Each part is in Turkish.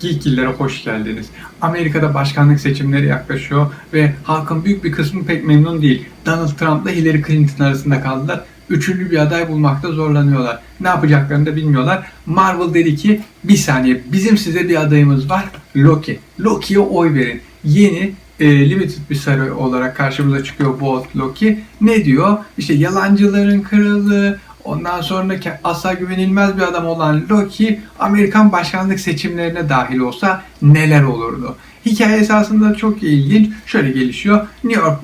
Geekillere hoş geldiniz. Amerika'da başkanlık seçimleri yaklaşıyor ve halkın büyük bir kısmı pek memnun değil. Donald Trump'la Hillary Clinton arasında kaldılar. Üçüncü bir aday bulmakta zorlanıyorlar. Ne yapacaklarını da bilmiyorlar. Marvel dedi ki bir saniye bizim size bir adayımız var. Loki. Loki'ye oy verin. Yeni e, limited bir sarı olarak karşımıza çıkıyor bu Loki. Ne diyor? İşte yalancıların kralı, Ondan sonra asla güvenilmez bir adam olan Loki Amerikan başkanlık seçimlerine dahil olsa neler olurdu? Hikaye esasında çok ilginç. Şöyle gelişiyor. New York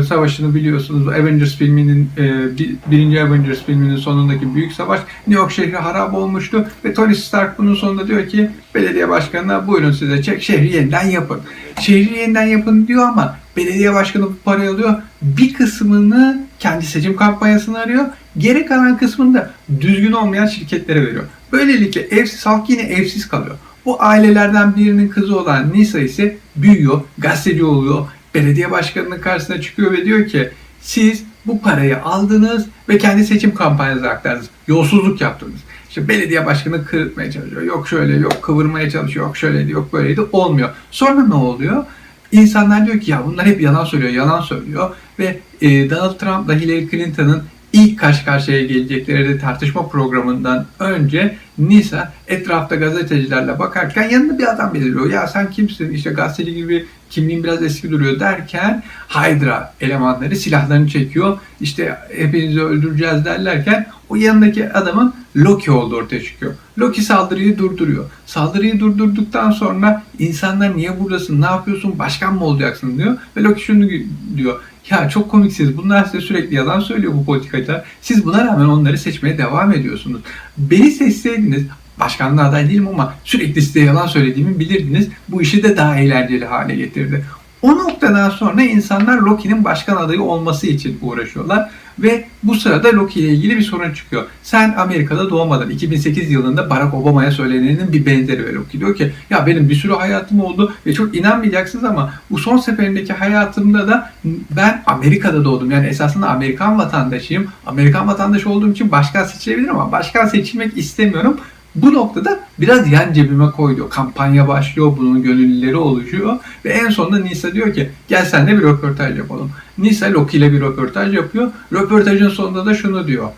e, Savaşı'nı biliyorsunuz. Avengers filminin e, bir- birinci Avengers filminin sonundaki büyük savaş. New York şehri harap olmuştu ve Tony Stark bunun sonunda diyor ki belediye başkanına buyurun size çek şehri yeniden yapın. Şehri yeniden yapın diyor ama belediye başkanı bu parayı alıyor. Bir kısmını kendi seçim kampanyasına arıyor. Geri kalan kısmını da düzgün olmayan şirketlere veriyor. Böylelikle evsiz halk yine evsiz kalıyor. Bu ailelerden birinin kızı olan Nisa ise büyüyor, gazeteci oluyor, belediye başkanının karşısına çıkıyor ve diyor ki siz bu parayı aldınız ve kendi seçim kampanyanıza aktardınız. Yolsuzluk yaptınız. İşte belediye başkanı kırıtmaya çalışıyor. Yok şöyle, yok kıvırmaya çalışıyor. Yok şöyleydi, yok böyleydi. Olmuyor. Sonra ne oluyor? İnsanlar diyor ki ya bunlar hep yalan söylüyor, yalan söylüyor. Ve Donald Trump'la Hillary Clinton'ın ilk karşı karşıya gelecekleri tartışma programından önce Nisa etrafta gazetecilerle bakarken yanında bir adam beliriyor. Ya sen kimsin? İşte gazeteci gibi kimliğin biraz eski duruyor derken Hydra elemanları silahlarını çekiyor. İşte hepinizi öldüreceğiz derlerken o yanındaki adamın Loki olduğu ortaya çıkıyor. Loki saldırıyı durduruyor. Saldırıyı durdurduktan sonra insanlar niye buradasın, ne yapıyorsun, başkan mı olacaksın diyor. Ve Loki şunu diyor. Ya çok komiksiniz. Bunlar size sürekli yalan söylüyor bu politikacılar. Siz buna rağmen onları seçmeye devam ediyorsunuz. Beni seçseydiniz başkanlığa aday değilim ama sürekli size yalan söylediğimi bilirdiniz. Bu işi de daha eğlenceli hale getirdi. O noktadan sonra insanlar Loki'nin başkan adayı olması için uğraşıyorlar. Ve bu sırada Loki ile ilgili bir sorun çıkıyor. Sen Amerika'da doğmadın. 2008 yılında Barack Obama'ya söylenenin bir benzeri ve Loki diyor ki ya benim bir sürü hayatım oldu ve çok inanmayacaksınız ama bu son seferindeki hayatımda da ben Amerika'da doğdum. Yani esasında Amerikan vatandaşıyım. Amerikan vatandaşı olduğum için başkan seçilebilirim ama başkan seçilmek istemiyorum. Bu noktada biraz yan cebime koy diyor. Kampanya başlıyor, bunun gönüllüleri oluşuyor. Ve en sonunda Nisa diyor ki gel senle bir röportaj yapalım. Nisa Loki ile bir röportaj yapıyor. Röportajın sonunda da şunu diyor.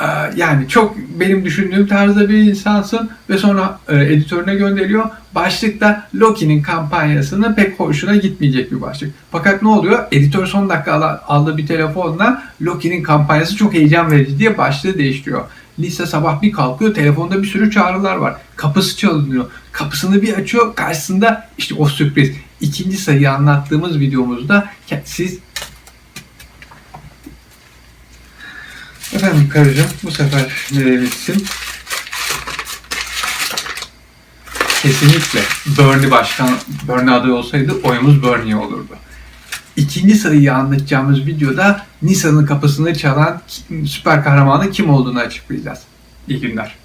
"Ee, Yani çok benim düşündüğüm tarzda bir insansın ve sonra e, editörüne gönderiyor. Başlıkta Loki'nin kampanyasını pek hoşuna gitmeyecek bir başlık. Fakat ne oluyor? Editör son dakika al- aldığı bir telefonla Loki'nin kampanyası çok heyecan verici diye başlığı değiştiriyor. Lisa sabah bir kalkıyor telefonda bir sürü çağrılar var. Kapısı çalınıyor. Kapısını bir açıyor karşısında işte o sürpriz. İkinci sayıyı anlattığımız videomuzda siz Efendim karıcığım bu sefer nereye bitsin? Kesinlikle Bernie başkan, Bernie aday olsaydı oyumuz Bernie olurdu. İkinci sayıyı anlatacağımız videoda Nisa'nın kapısını çalan süper kahramanın kim olduğunu açıklayacağız. İyi günler.